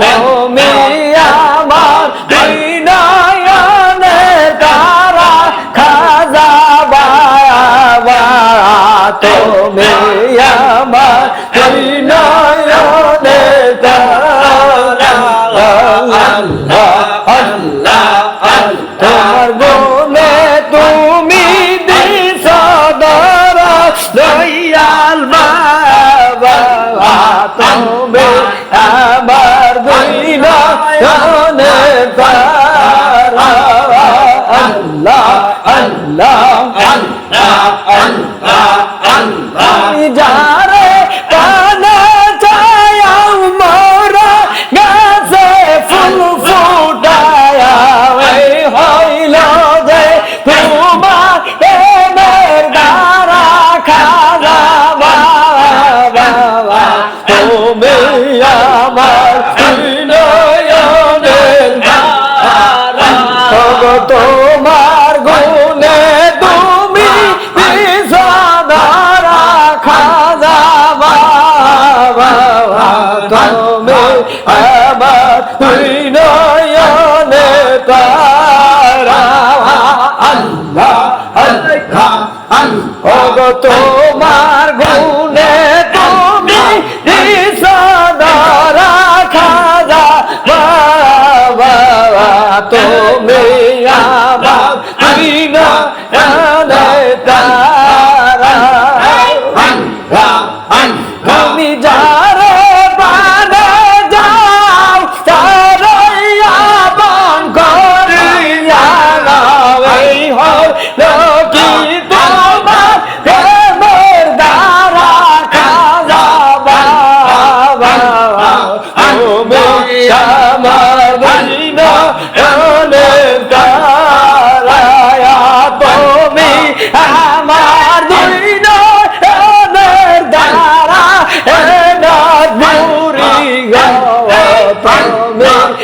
তুমি আমার বিনয়নে তারা খাজা বাবা তুমি আমার তবে আবার দইল আল্লাহ আল্লাহ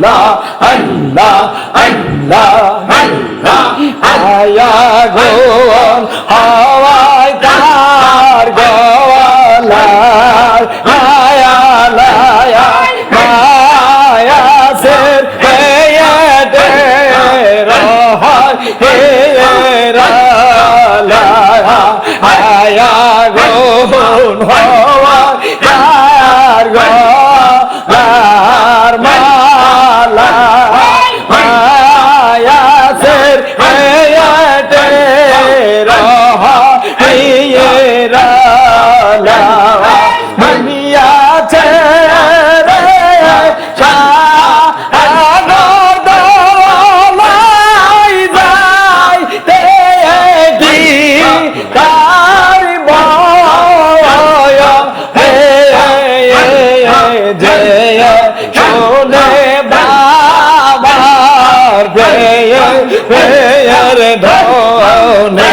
আল্লাহ আল্লাহ আল্লাহ আল্লাহ আয়া গো।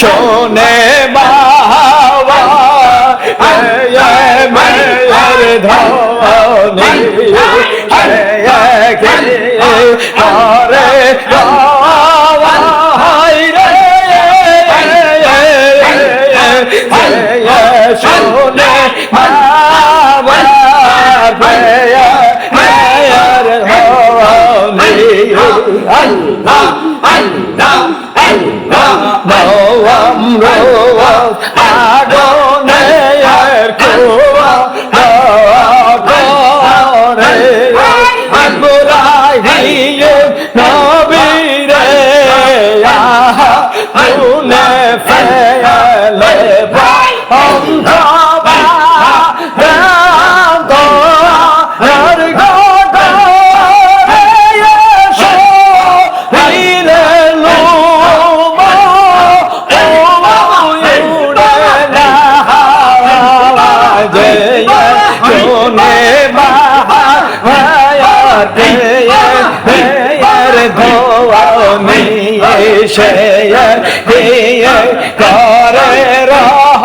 শোনে বাবা মায়ের ধনি হরে শোনে বাবা মায়ের ধনি আল্লাহ আল্লাহ। Nam Mô Nam Mô সে করে রহ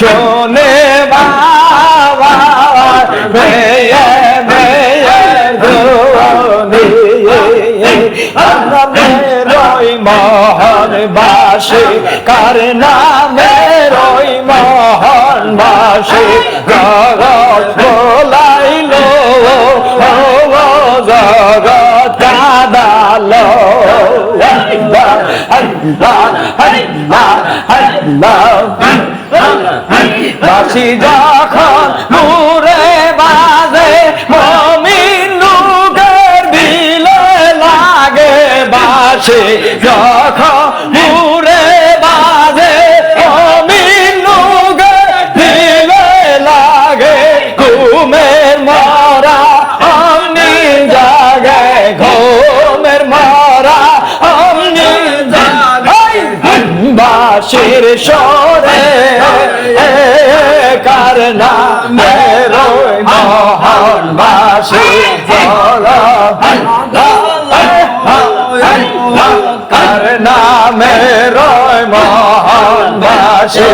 শোনে বাবা মেয়ে মেয়ে ধোনি রই মহন বাসে কার নামে রই মহন বাসে জগৎ বলাইল বাসি যখন মুরে বাজে মমিন লোকের দিলে লাগে বাসে যখন বাসির সরে কারনা মেরো মহান বাসি নামে মেরো মহান বাসি